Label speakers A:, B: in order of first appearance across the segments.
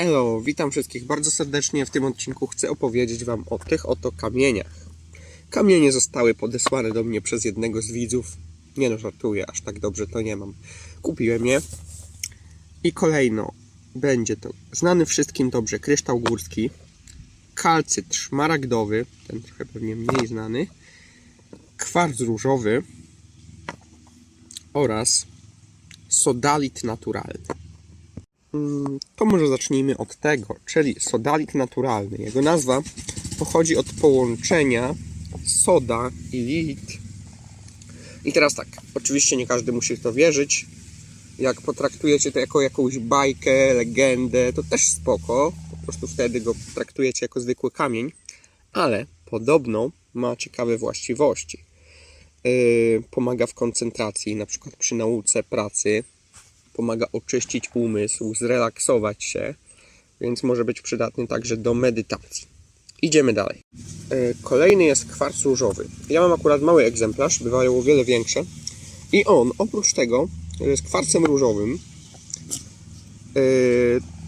A: Hello, witam wszystkich bardzo serdecznie. W tym odcinku chcę opowiedzieć Wam o tych oto kamieniach. Kamienie zostały podesłane do mnie przez jednego z widzów. Nie no, żartuję, aż tak dobrze to nie mam. Kupiłem je. I kolejno będzie to znany wszystkim dobrze kryształ górski, kalcyt szmaragdowy, ten trochę pewnie mniej znany, kwarc różowy oraz sodalit naturalny. Mm, To może zacznijmy od tego, czyli sodalit naturalny. Jego nazwa pochodzi od połączenia soda i lit. I teraz tak, oczywiście nie każdy musi w to wierzyć. Jak potraktujecie to jako jakąś bajkę, legendę, to też spoko. Po prostu wtedy go traktujecie jako zwykły kamień. Ale podobno ma ciekawe właściwości. Yy, pomaga w koncentracji, na przykład przy nauce, pracy, pomaga oczyścić umysł, zrelaksować się, więc może być przydatny także do medytacji. Idziemy dalej. E, Kolejny jest kwarc różowy. Ja mam akurat mały egzemplarz, bywają o wiele większe. I on, oprócz tego, że jest kwarcem różowym, e,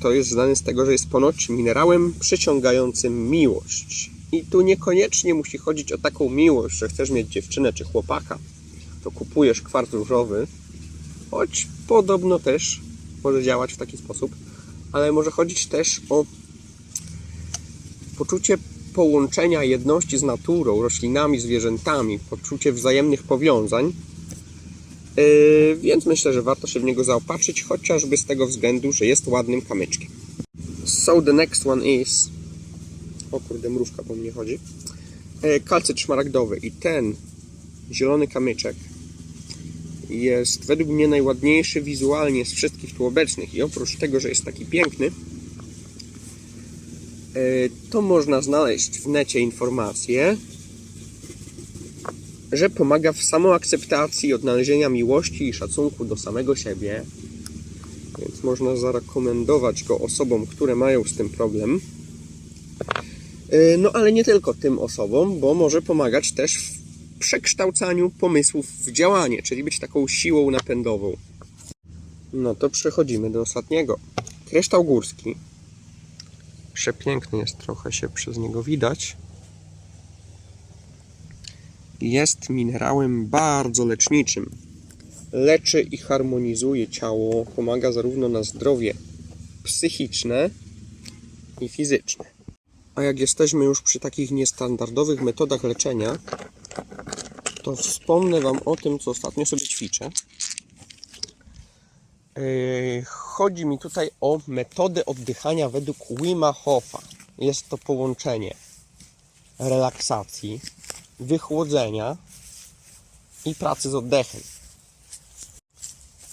A: to jest znany z tego, że jest ponoć minerałem przyciągającym miłość. I tu niekoniecznie musi chodzić o taką miłość, że chcesz mieć dziewczynę czy chłopaka, to kupujesz kwarc różowy, choć podobno też może działać w taki sposób, ale może chodzić też o poczucie połączenia jedności z naturą, roślinami, zwierzętami, poczucie wzajemnych powiązań. Yy, więc myślę, że warto się w niego zaopatrzyć, chociażby z tego względu, że jest ładnym kamyczkiem. So the next one is. O kurde, mrówka po mnie chodzi. Yy, kalcyt szmaragdowy i ten zielony kamyczek jest według mnie najładniejszy wizualnie z wszystkich tu obecnych i oprócz tego, że jest taki piękny, e, to można znaleźć w necie informacje, że pomaga w samoakceptacji, odnalezienia miłości i szacunku do samego siebie. Więc można zarekomendować go osobom, które mają z tym problem. E, No ale nie tylko tym osobom, bo może pomagać też w przekształcaniu pomysłów w działanie, czyli być taką siłą napędową. No to przechodzimy do ostatniego. Kryształ górski. Przepiękny jest, trochę się przez niego widać. Jest minerałem bardzo leczniczym. Leczy i harmonizuje ciało, pomaga zarówno na zdrowie psychiczne i fizyczne. A jak jesteśmy już przy takich niestandardowych metodach leczenia, to wspomnę Wam o tym, co ostatnio sobie ćwiczę. Yy, Chodzi mi tutaj o metodę oddychania według Wima Hofa. Jest to połączenie relaksacji, wychłodzenia i pracy z oddechem.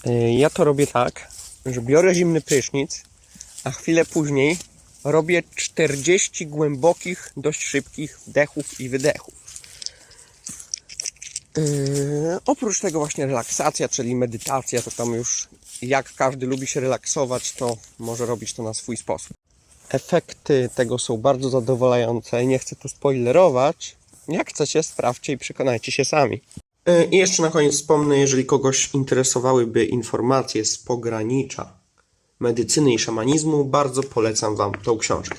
A: Yy, Ja to robię tak, że biorę zimny prysznic, a chwilę później robię 40 głębokich, dość szybkich wdechów i wydechów. Yy, oprócz tego właśnie relaksacja, czyli medytacja, to tam już jak każdy lubi się relaksować, to może robić to na swój sposób. Efekty tego są bardzo zadowalające. Nie chcę tu spoilerować. Jak chcecie, sprawdźcie i przekonajcie się sami. Yy, I jeszcze na koniec wspomnę, jeżeli kogoś interesowałyby informacje z pogranicza medycyny i szamanizmu, bardzo polecam Wam tą książkę.